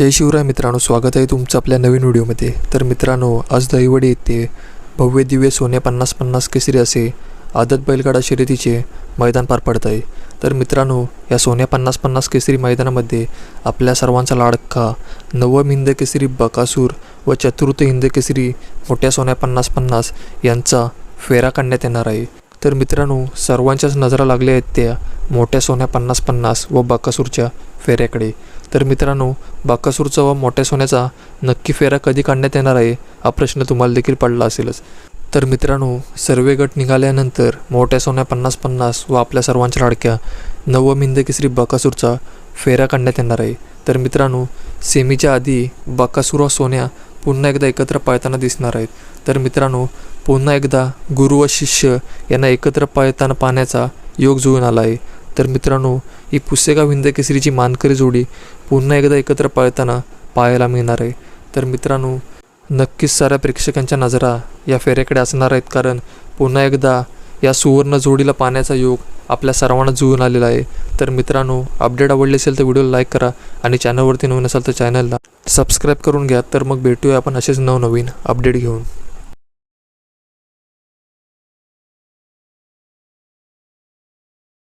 जय शिवराय मित्रांनो स्वागत आहे तुमचं आपल्या नवीन व्हिडिओमध्ये. तर मित्रांनो आज दहिवडी येथे भव्य दिव्य सोने पन्नास पन्नास केसरी असे आदत बैलगाडा शर्यतीचे मैदान पार पडत आहे. तर मित्रांनो या सोन्या पन्नास पन्नास केसरी मैदानामध्ये आपल्या सर्वांचा लाडका नवम हिंद केसरी बकासूर व चतुर्थ हिंद केसरी मोठ्या सोन्या पन्नास पन्नास यांचा फेरा काढण्यात येणार आहे. तर मित्रांनो सर्वांच्याच नजरा लागल्या आहेत त्या मोठ्या सोन्या पन्नास पन्नास व बाकासूरच्या फेऱ्याकडे. तर मित्रांनो बाकासूरचा व मोठ्या सोन्याचा नक्की फेरा कधी काढण्यात येणार आहे हा प्रश्न तुम्हाला देखील पडला असेलच. तर मित्रांनो सर्वे गट निघाल्यानंतर मोठ्या सोन्या पन्नास पन्नास व आपल्या सर्वांच्या लाडक्या नवमिंद केसरी बकासूरचा फेरा काढण्यात येणार आहे. तर मित्रांनो सेमीच्या आधी बकासूर व सोन्या पुन्हा एकदा एकत्र पाळताना दिसणार आहेत. तर मित्रांनो पुन्हा एकदा गुरु व शिष्य यांना एकत्र पाळताना पाहण्याचा योग जुळून आला आहे. तर मित्रांनो ही पुस्तका विंद केसरीची मानकरी जोडी पुन्हा एकदा एकत्र पळताना पाहायला मिळणार आहे. तर मित्रांनो नक्कीच साऱ्या प्रेक्षकांच्या नजरा या फेऱ्याकडे असणार आहेत कारण पुन्हा एकदा या सुवर्ण जोडीला पाण्याचा योग आपल्या सर्वांना जुळून आलेला आहे. तर मित्रांनो अपडेट आवडले असेल तर व्हिडिओला लाईक करा आणि चॅनलवरती नवीन असाल तर चॅनलला सबस्क्राईब करून घ्या. तर मग भेटूया आपण असेच नवनवीन अपडेट घेऊन.